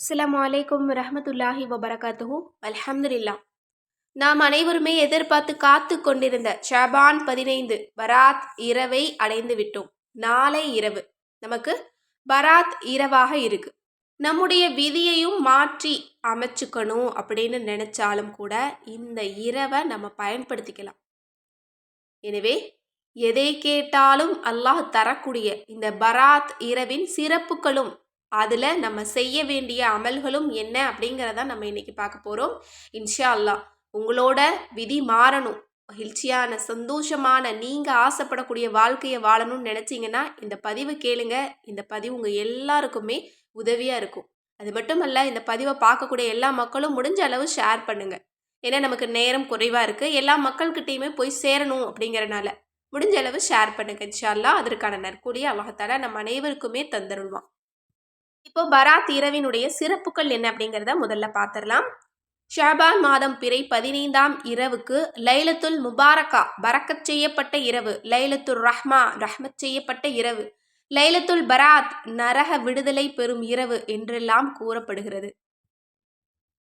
அஸ்லாம் வலைக்கம் ரஹமத்துல்லாஹி வபரகாத்துஹு. அல்ஹம்துல்லா நாம் அனைவருமே எதிர்பார்த்து காத்து கொண்டிருந்த ஷபான் பதினைந்து பராத் இரவை அடைந்து விட்டோம். நாளை இரவு. நமக்கு பராத் இரவாக இருக்கு. நம்முடைய விதியையும் மாற்றி அமைச்சுக்கணும் அப்படின்னு நினைச்சாலும் கூட இந்த இரவை நம்ம பயன்படுத்திக்கலாம். எனவே எதை கேட்டாலும் அல்லாஹ் தரக்கூடிய இந்த பராத் இரவின் சிறப்புகளும் அதில் நம்ம செய்ய வேண்டிய அமல்களும் என்ன அப்படிங்கிறத நம்ம இன்னைக்கு பார்க்க போகிறோம் இன்ஷா அல்லா உங்களோட விதி மாறணும். மகிழ்ச்சியான சந்தோஷமான நீங்கள் ஆசைப்படக்கூடிய வாழ்க்கையை வாழணும்னு நினச்சிங்கன்னா இந்த பதிவை கேளுங்க. இந்த பதிவு உங்கள் எல்லாருக்குமே உதவியாக இருக்கும். அது மட்டும் இந்த பதிவை பார்க்கக்கூடிய எல்லா மக்களும் முடிஞ்ச அளவு ஷேர் பண்ணுங்கள் ஏன்னா நமக்கு நேரம் குறைவாக இருக்குது எல்லா மக்கள்கிட்டையுமே போய் சேரணும் அப்படிங்கிறனால முடிஞ்ச அளவு ஷேர் பண்ணுங்க. இன்ஷால்லா அதற்கான நற்கூலியை அல்லாஹால நம்ம அனைவருக்குமே தந்துருவான் இப்போ பராத் இரவினுடைய சிறப்புகள் என்ன அப்படிங்கிறத முதல்ல பார்த்துடலாம் ஷாபான் மாதம் பிறை பதினைந்தாம் இரவுக்கு லைலத்துல் முபாரக்கா பரக்கச் செய்யப்பட்ட இரவு லைலத்துல் ரஹ்மா ரஹ்மத் செய்யப்பட்ட இரவு லைலத்துல் பராத் நரக விடுதலை பெறும் இரவு என்றெல்லாம் கூறப்படுகிறது.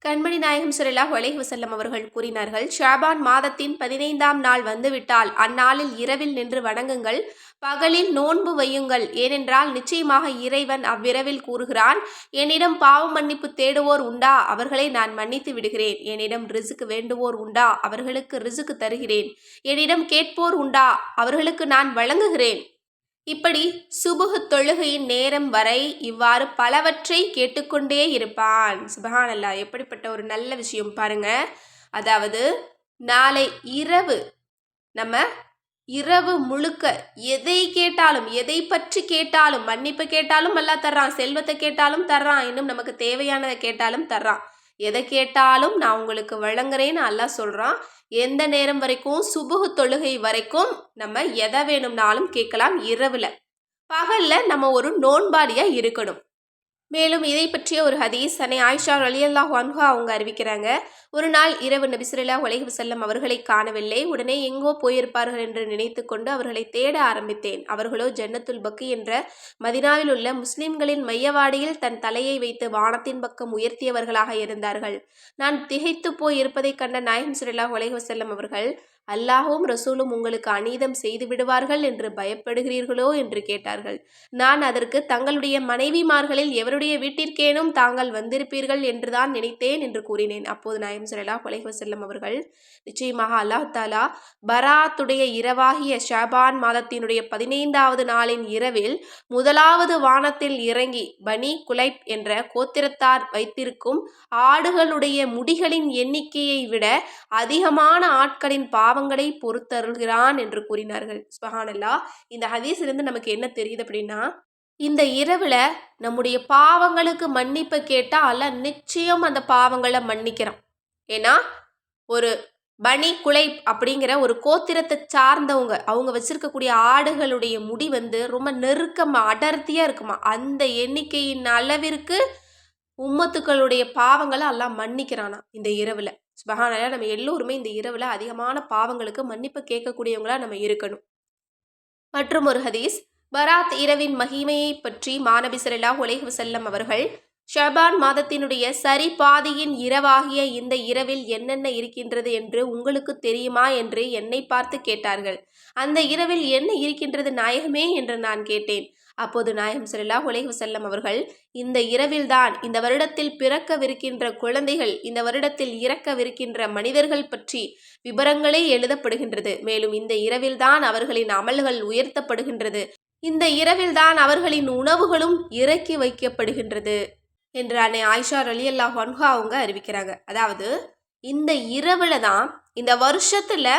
கண்மணி நாயகம் சுரல்லாஹ் அலைஹி வசல்லம் அவர்கள் கூறினார்கள் ஷாபான் மாதத்தின் பதினைந்தாம் நாள் வந்துவிட்டால் அந்நாளில் இரவில் நின்று வணங்குங்கள் பகலில் நோன்பு வையுங்கள். ஏனென்றால் நிச்சயமாக இறைவன் அவ்விரவில் கூறுகிறான் என்னிடம் பாவ மன்னிப்பு தேடுவோர் உண்டா? அவர்களை நான் மன்னித்து விடுகிறேன். என்னிடம் ரிசுக்கு வேண்டுவோர் உண்டா? அவர்களுக்கு ரிசுக்கு தருகிறேன். என்னிடம் கேட்போர் உண்டா? அவர்களுக்கு நான் வழங்குகிறேன். இப்படி சுபுகு தொழுகையின் நேரம் வரை இவ்வாறு பலவற்றை கேட்டுக்கொண்டே இருப்பான். சுபஹானல்லா எப்படிப்பட்ட ஒரு நல்ல விஷயம் பாருங்க. அதாவது நாளை இரவு நம்ம இரவு முழுக்க எதை கேட்டாலும் எதை பற்றி கேட்டாலும் மன்னிப்பு கேட்டாலும் அல்லா தர்றான் செல்வத்தை கேட்டாலும் தர்றான் இன்னும் நமக்கு தேவையானதை கேட்டாலும் தர்றான். எதை கேட்டாலும் நான் உங்களுக்கு வழங்குறேன்னு அல்லா சொல்கிறான் எந்த நேரம் வரைக்கும்? சுபுகு தொழுகை வரைக்கும் நம்ம எதை வேணும்னாலும் கேட்கலாம் இரவில். பகலில் நம்ம ஒரு நோன்பாடியாக இருக்கணும். மேலும் இதை பற்றிய ஒரு ஹதீஸ் அனை ஆயிஷா அலி அல்லாஹ் அன்ஹா அவங்க அறிவிக்கிறாங்க. ஒரு நாள் இரவு நபிசுல்லா உலகி செல்லம் அவர்களை காணவில்லை. உடனே எங்கோ போயிருப்பார்கள் என்று நினைத்து கொண்டு அவர்களை தேட ஆரம்பித்தேன். அவர்களோ ஜன்னத்துல் பக்கு என்ற மதினாவில் உள்ள முஸ்லிம்களின் மையவாடியில் தன் தலையை வைத்து வானத்தின் பக்கம் உயர்த்தியவர்களாக இருந்தார்கள். நான் திகைத்து போய் இருப்பதைக் கண்ட நாயகம் சுல்லா உலகி செல்லம் அவர்கள் அல்லாஹும் ரசூலும் உங்களுக்கு அநீதம் செய்து விடுவார்கள் என்று பயப்படுகிறீர்களோ என்று கேட்டார்கள். நான் அதற்கு தங்களுடைய மனைவிமார்களில் எவருடைய வீட்டிற்கேனும் தாங்கள் வந்திருப்பீர்கள் என்றுதான் நினைத்தேன் என்று கூறினேன். அப்போது நாயம் சொல்லலா கொலைஹு செல்லம் அவர்கள் நிச்சயமாக அல்லாஹ் தாலா பராத்துடைய இரவாகிய ஷாபான் மாதத்தினுடைய பதினைந்தாவது நாளின் இரவில் முதலாவது வானத்தில் இறங்கி பனி குலைப் என்ற கோத்திரத்தார் வைத்திருக்கும் ஆடுகளுடைய முடிகளின் எண்ணிக்கையை விட அதிகமான ஆட்களின் பாவ பாவங்களை பொறுத்தருள்கிறான் என்று கூறினார்கள். ஸ்பஹானல்லா இந்த ஹதீஸிலிருந்து நமக்கு என்ன தெரியுது அப்படின்னா இந்த இரவில் நம்முடைய பாவங்களுக்கு மன்னிப்பு கேட்டால் அல்ல நிச்சயம் அந்த பாவங்களை மன்னிக்கிறான். ஏன்னா ஒரு பனி குலை அப்படிங்கிற ஒரு கோத்திரத்தை சார்ந்தவங்க அவங்க வச்சிருக்கக்கூடிய ஆடுகளுடைய முடி வந்து ரொம்ப நெருக்கமாக அடர்த்தியாக இருக்குமா அந்த எண்ணிக்கையின் அளவிற்கு உம்மத்துக்களுடைய பாவங்களை எல்லாம் மன்னிக்கிறானா இந்த இரவில்? சுபஹானல்லா நம்ம எல்லோருமே இந்த இரவில் அதிகமான பாவங்களுக்கு மன்னிப்பு கேட்கக்கூடியவங்களா நம்ம இருக்கணும். மற்றும் ஒரு ஹதீஸ் பராத் இரவின் மகிமையை பற்றி மாணவி சல்லா உலக செல்லம் அவர்கள் ஷபான் மாதத்தினுடைய சரி பாதியின் இரவாகிய இந்த இரவில் என்னென்ன இருக்கின்றது என்று உங்களுக்கு தெரியுமா என்று என்னை பார்த்து கேட்டார்கள். அந்த இரவில் என்ன இருக்கின்றது நாயகமே என்று நான் கேட்டேன். அப்போது நாயகம் செல்லா உலக செல்லம் அவர்கள் இந்த இரவில்தான் இந்த வருடத்தில் பிறக்கவிருக்கின்ற குழந்தைகள் இந்த வருடத்தில் இறக்கவிருக்கின்ற மனிதர்கள் பற்றி விபரங்களே எழுதப்படுகின்றது. மேலும் இந்த இரவில்தான் அவர்களின் அமல்கள் உயர்த்தப்படுகின்றது. இந்த இரவில்தான் அவர்களின் உணவுகளும் இறக்கி வைக்கப்படுகின்றது என்று அன்னை ஆயிஷா அலி அல்லா ஹன்ஹா அவங்க அறிவிக்கிறாங்க. அதாவது இந்த இரவில் தான் இந்த வருஷத்தில்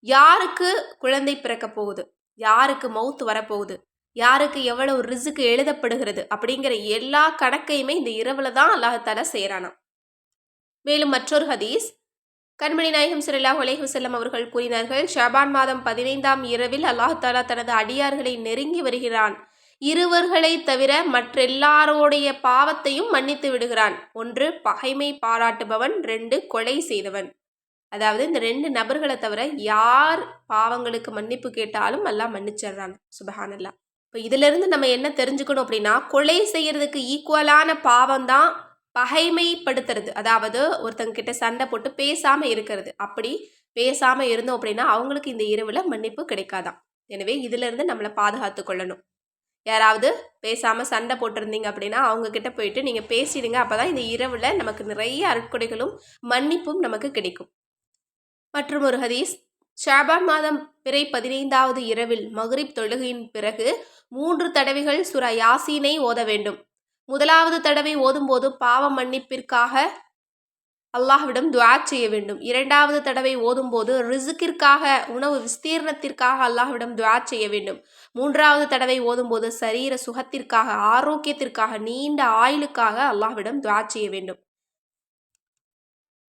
யாருக்கு குழந்தை பிறக்க போகுது? யாருக்கு மவுத்து வரப்போகுது யாருக்கு எவ்வளவு ரிசுக்கு எழுதப்படுகிறது அப்படிங்கிற எல்லா கணக்கையுமே இந்த இரவில் தான் அல்லாஹால செய்கிறானாம் மேலும் மற்றொரு ஹதீஸ் கண்மணி நாயகம் சிறல்லா உலக செல்லம் அவர்கள் கூறினார்கள் ஷபான் மாதம் பதினைந்தாம் இரவில் அல்லாஹாலா தனது அடியார்களை நெருங்கி வருகிறான். இருவர்களை தவிர மற்றெல்லாரோடைய பாவத்தையும் மன்னித்து விடுகிறான். ஒன்று பகைமை பாராட்டுபவன் ரெண்டு கொலை செய்தவன். அதாவது இந்த ரெண்டு நபர்களை தவிர யார் பாவங்களுக்கு மன்னிப்பு கேட்டாலும் எல்லாம் மன்னிச்சிடுறான். சுபஹானல்லா இப்போ இதிலிருந்து நம்ம என்ன தெரிஞ்சுக்கணும் அப்படின்னா கொலை செய்கிறதுக்கு ஈக்குவலான பாவம் தான் பகைமைப்படுத்துறது. அதாவது ஒருத்தங்க கிட்ட சண்டை போட்டு பேசாமல் இருக்கிறது. அப்படி பேசாமல் இருந்தோம் அப்படின்னா அவங்களுக்கு இந்த இரவில் மன்னிப்பு கிடைக்காதான் எனவே இதிலிருந்து நம்மளை பாதுகாத்து கொள்ளணும். யாராவது பேசாமல் சண்டை போட்டிருந்தீங்க அப்படின்னா அவங்க கிட்ட போயிட்டு நீங்கள் பேசிடுங்க. அப்போ தான் இந்த இரவில் நமக்கு நிறைய அருட்கொடைகளும் மன்னிப்பும் நமக்கு கிடைக்கும். மற்றும் ஒரு ஹதீஸ் ஷாபான் மாதம் பிறை பதினைந்தாவது இரவில் மகரிப் தொழுகையின் பிறகு மூன்று தடவைகள் சுரா யாசீனை ஓத வேண்டும். முதலாவது தடவை ஓதும்போது பாவ மன்னிப்பிற்காக அல்லாஹ்விடம் துவா செய்ய வேண்டும். இரண்டாவது தடவை ஓதும்போது ரிசுக்கிற்காக உணவு விஸ்தீர்ணத்திற்காக அல்லாஹ்விடம் துவா செய்ய வேண்டும். மூன்றாவது தடவை ஓதும்போது சரீர சுகத்திற்காக ஆரோக்கியத்திற்காக நீண்ட ஆயுளுக்காக அல்லாஹ்விடம் துவா செய்ய வேண்டும்.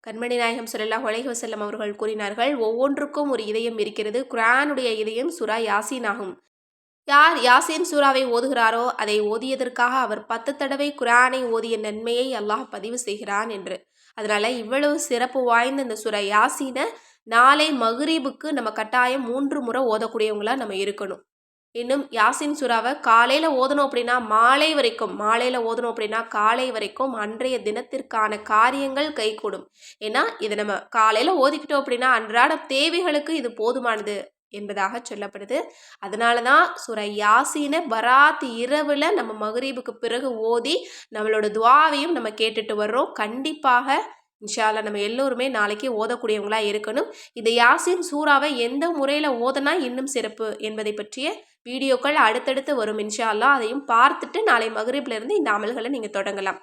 கண்மணி நாயகம் சுரல்லா உலக வசல்லம் அவர்கள் கூறினார்கள் ஒவ்வொன்றுக்கும் ஒரு இதயம் இருக்கிறது. குரானுடைய இதயம் சுரா யாசீன் ஆகும். யார் யாசின் சூறாவை ஓதுகிறாரோ அதை ஓதியதற்காக அவர் பத்து தடவை குரானை ஓதிய நன்மையை அல்லாஹ் பதிவு செய்கிறான் என்று. அதனால் இவ்வளவு சிறப்பு வாய்ந்த இந்த சுரா யாசீனை நாளை மகுரீபுக்கு நம்ம கட்டாயம் மூன்று முறை ஓதக்கூடியவங்களாக நம்ம இருக்கணும். இன்னும் யாசின் சுறாவை காலையில் ஓதணும் அப்படின்னா மாலை வரைக்கும் மாலையில் ஓதணும் அப்படின்னா காலை வரைக்கும் அன்றைய தினத்திற்கான காரியங்கள் கைகூடும். ஏன்னா இதை நம்ம காலையில் ஓதிக்கிட்டோம் அப்படின்னா அன்றாட தேவைகளுக்கு இது போதுமானது என்பதாக சொல்லப்படுது. அதனால தான் சுர யாசினை பராத் இரவில் நம்ம மகரீபுக்கு பிறகு ஓதி நம்மளோட துவாவையும் நம்ம கேட்டுட்டு வர்றோம். கண்டிப்பாக இன்ஷால்லா நம்ம எல்லோருமே நாளைக்கு ஓதக்கூடியவங்களாக இருக்கணும். இந்த யாசின் சூறாவை எந்த முறையில் ஓதனா இன்னும் சிறப்பு என்பதை பற்றிய வீடியோக்கள் அடுத்தடுத்து வரும் இன்ஷால்லா அதையும் பார்த்துட்டு நாளை மகரீப்லேருந்து இந்த அமல்களை நீங்கள் தொடங்கலாம்.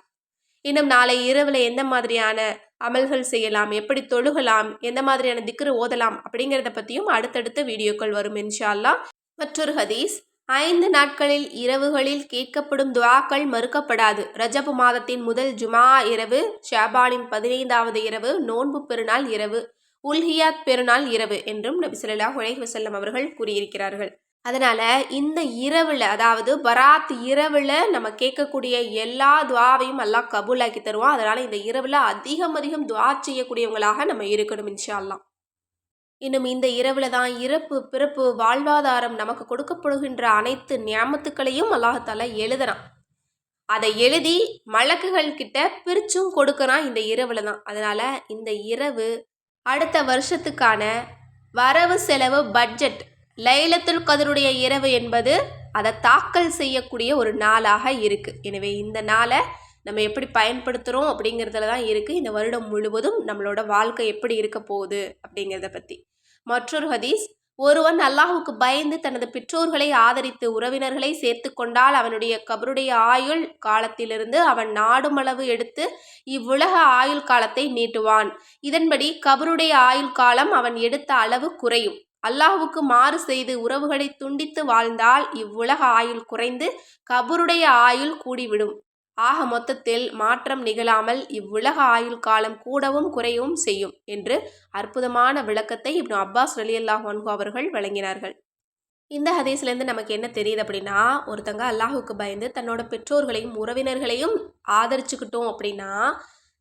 இன்னும் நாளை இரவில் எந்த மாதிரியான அமல்கள் செய்யலாம் எப்படி தொழுகலாம் எந்த மாதிரியான திக்ரு ஓதலாம் அப்படிங்கிறத பற்றியும் அடுத்தடுத்த வீடியோக்கள் வரும் இன்ஷால்லா மற்றொரு ஹதீஸ் ஐந்து நாட்களில் இரவுகளில் கேட்கப்படும் துவாக்கள் மறுக்கப்படாது. ரஜபு மாதத்தின் முதல் ஜுமா இரவு ஷாபானின் பதினைந்தாவது இரவு நோன்பு பெருநாள் இரவு உல்ஹியாத் பெருநாள் இரவு என்றும் நபி சொல்லா வசல்லம் அவர்கள் கூறியிருக்கிறார்கள். அதனால் இந்த இரவில் அதாவது பராத் இரவில் நம்ம கேட்கக்கூடிய எல்லா துவாவையும் எல்லாம் கபூலாக்கி தருவோம் அதனால் இந்த இரவில் அதிகம் அதிகம் துவா செய்யக்கூடியவங்களாக நம்ம இருக்கணும் இன்ஷால்லாம் இன்னும் இந்த இரவில் தான் இறப்பு பிறப்பு வாழ்வாதாரம் நமக்கு கொடுக்கப்படுகின்ற அனைத்து நியமத்துக்களையும் அல்லாஹால எழுதுறான். அதை எழுதி மலக்குகள் கிட்ட பிரிச்சும் கொடுக்குறான் இந்த இரவில் தான். அதனால் இந்த இரவு அடுத்த வருஷத்துக்கான வரவு செலவு பட்ஜெட் லைலத்துல் கதருடைய இரவு என்பது அதை தாக்கல் செய்யக்கூடிய ஒரு நாளாக இருக்குது எனவே இந்த நாளை நம்ம எப்படி பயன்படுத்துகிறோம் அப்படிங்கிறதுல தான் இருக்குது இந்த வருடம் முழுவதும் நம்மளோட வாழ்க்கை எப்படி இருக்க போகுது அப்படிங்கிறத பற்றி மற்றொரு ஹதீஸ் ஒருவன் அல்லாஹுக்கு பயந்து தனது பெற்றோர்களை ஆதரித்து உறவினர்களை சேர்த்து கொண்டால் அவனுடைய கபருடைய ஆயுள் காலத்திலிருந்து அவன் நாடுமளவு எடுத்து இவ்வுலக ஆயுள் காலத்தை நீட்டுவான். இதன்படி கபருடைய ஆயுள் காலம் அவன் எடுத்த அளவு குறையும். அல்லாஹுவுக்கு மாறு செய்து உறவுகளை துண்டித்து வாழ்ந்தால் இவ்வுலக ஆயுள் குறைந்து கபருடைய ஆயுள் கூடிவிடும். ஆக மொத்தத்தில் மாற்றம் நிகழாமல் இவ்வுலக ஆயுள் காலம் கூடவும் குறையவும் செய்யும் என்று அற்புதமான விளக்கத்தை இப்னு அப்பாஸ் அலி அல்லாஹ் அவர்கள் வழங்கினார்கள். இந்த ஹதீஸ்லேருந்து நமக்கு என்ன தெரியுது அப்படின்னா ஒருத்தங்க அல்லாஹுக்கு பயந்து தன்னோட பெற்றோர்களையும் உறவினர்களையும் ஆதரிச்சுக்கிட்டோம் அப்படின்னா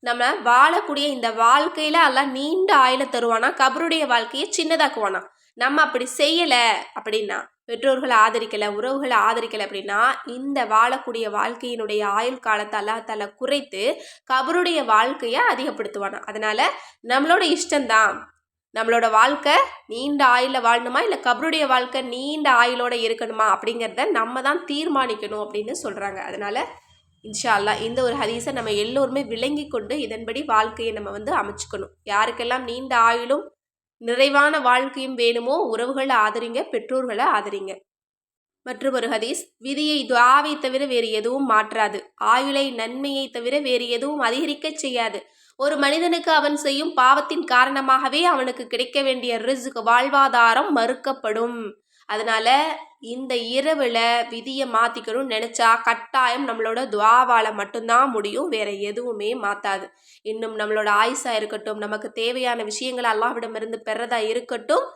நம்ம வாழக்கூடிய இந்த வாழ்க்கையில் எல்லாம் நீண்ட ஆயுளை தருவானா? கபருடைய வாழ்க்கையை சின்னதாக்குவானா? நம்ம அப்படி செய்யலை அப்படின்னா பெற்றோர்களை ஆதரிக்கலை உறவுகளை ஆதரிக்கலை அப்படின்னா இந்த வாழக்கூடிய வாழ்க்கையினுடைய ஆயுள் காலத்தை அல்லாத்தால குறைத்து கபருடைய வாழ்க்கையை அதிகப்படுத்துவானா? அதனால் நம்மளோட இஷ்டம்தான். நம்மளோட வாழ்க்கை நீண்ட ஆயுளில் வாழணுமா? இல்லை கபருடைய வாழ்க்கை நீண்ட ஆயுளோடு இருக்கணுமா? அப்படிங்கிறத நம்ம தான் தீர்மானிக்கணும் அப்படின்னு சொல்கிறாங்க அதனால் இன்ஷா அல்லா இந்த ஒரு ஹதீஸை நம்ம எல்லோருமே விளங்கி கொண்டு இதன்படி வாழ்க்கையை நம்ம வந்து அமைச்சுக்கணும். யாருக்கெல்லாம் நீண்ட ஆயுளும் நிறைவான வாழ்க்கையும் வேணுமோ உறவுகளை ஆதரிங்க பெற்றோர்களை ஆதரிங்க. மற்றும் ஒரு ஹதீஸ் விதியை துவாவை தவிர வேறு எதுவும் மாற்றாது. ஆயுளை நன்மையை தவிர வேறு எதுவும் அதிகரிக்க செய்யாது. ஒரு மனிதனுக்கு அவன் செய்யும் பாவத்தின் காரணமாகவே அவனுக்கு கிடைக்க வேண்டிய ரிஸ்க் வாழ்வாதாரம் மறுக்கப்படும். அதனால இந்த இரவில் விதியை மாற்றிக்கணும்னு நினச்சா கட்டாயம் நம்மளோட துவாவால் மட்டும்தான் முடியும். வேற எதுவுமே மாற்றாது இன்னும் நம்மளோட ஆயுசாக இருக்கட்டும் நமக்கு தேவையான விஷயங்களை அல்லாவிடமிருந்து பெறதா இருக்கட்டும்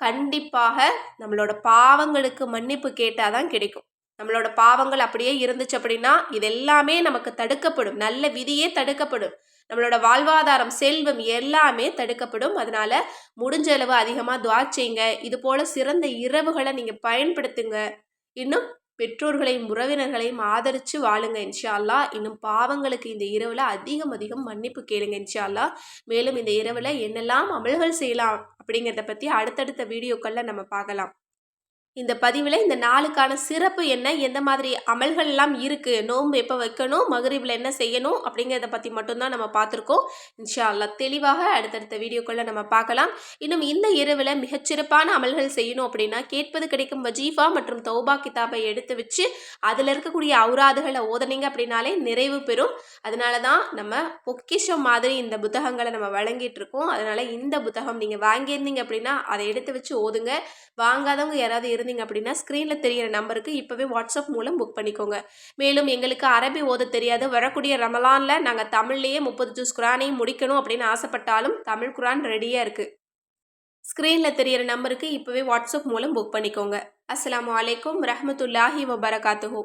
கண்டிப்பாக நம்மளோட பாவங்களுக்கு மன்னிப்பு கேட்டால் தான் கிடைக்கும். நம்மளோட பாவங்கள் அப்படியே இருந்துச்சு அப்படின்னா இது எல்லாமே நமக்கு தடுக்கப்படும். நல்ல விதியே தடுக்கப்படும். நம்மளோட வாழ்வாதாரம் செல்வம் எல்லாமே தடுக்கப்படும். அதனால முடிஞ்ச அளவு அதிகமாக துவா செய்யுங்க இது போல சிறந்த இரவுகளை நீங்கள் பயன்படுத்துங்க. இன்னும் பெற்றோர்களையும் உறவினர்களையும் ஆதரித்து வாழுங்க இன்ஷால்லா இன்னும் பாவங்களுக்கு இந்த இரவில் அதிகம் அதிகம் மன்னிப்பு கேளுங்க இன்ஷால்லா மேலும் இந்த இரவில் என்னெல்லாம் அமல்கள் செய்யலாம் அப்படிங்கிறத பற்றி அடுத்தடுத்த வீடியோக்களில் நம்ம பார்க்கலாம். இந்த பதிவில் இந்த நாளுக்கான சிறப்பு என்ன? எந்த மாதிரி அமல்கள்லாம் இருக்குது நோன்பு எப்போ வைக்கணும்? மகரீபில் என்ன செய்யணும்? அப்படிங்கிறத பற்றி மட்டும்தான் நம்ம பார்த்துருக்கோம். இன்ஷா அல்லாஹ் தெளிவாக அடுத்தடுத்த வீடியோக்களில் நம்ம பார்க்கலாம். இன்னும் இந்த இரவில் மிகச்சிறப்பான அமல்கள் செய்யணும் அப்படின்னா கேட்பது கிடைக்கும் வஜீஃபா மற்றும் தௌபா கிதாபை எடுத்து வச்சு அதில் இருக்கக்கூடிய அவுராதுகளை ஓதனீங்க அப்படின்னாலே நிறைவு பெறும். அதனால தான் நம்ம பொக்கிஷம் மாதிரி இந்த புத்தகங்களை நம்ம வழங்கிட்டு இருக்கோம் அதனால் இந்த புத்தகம் நீங்கள் வாங்கியிருந்தீங்க அப்படின்னா அதை எடுத்து வச்சு ஓதுங்க. வாங்காதவங்க யாராவது இருந்து இருந்தீங்க அப்படின்னா ஸ்க்ரீனில் தெரியிற நம்பருக்கு இப்போவே வாட்ஸ்அப் மூலம் புக் பண்ணிக்கோங்க. மேலும் எங்களுக்கு அரபி ஓத தெரியாது. வரக்கூடிய ரமலானில் நாங்கள் தமிழ்லேயே முப்பது ஜூஸ் குரானையும் முடிக்கணும் அப்படின்னு ஆசைப்பட்டாலும் தமிழ் குரான் ரெடியாக இருக்குது ஸ்க்ரீனில் தெரியிற நம்பருக்கு இப்போவே வாட்ஸ்அப் மூலம் புக் பண்ணிக்கோங்க. அஸ்லாம் அலைக்கும் ரஹமத்துல்லாஹி வபரகாத்துஹூ.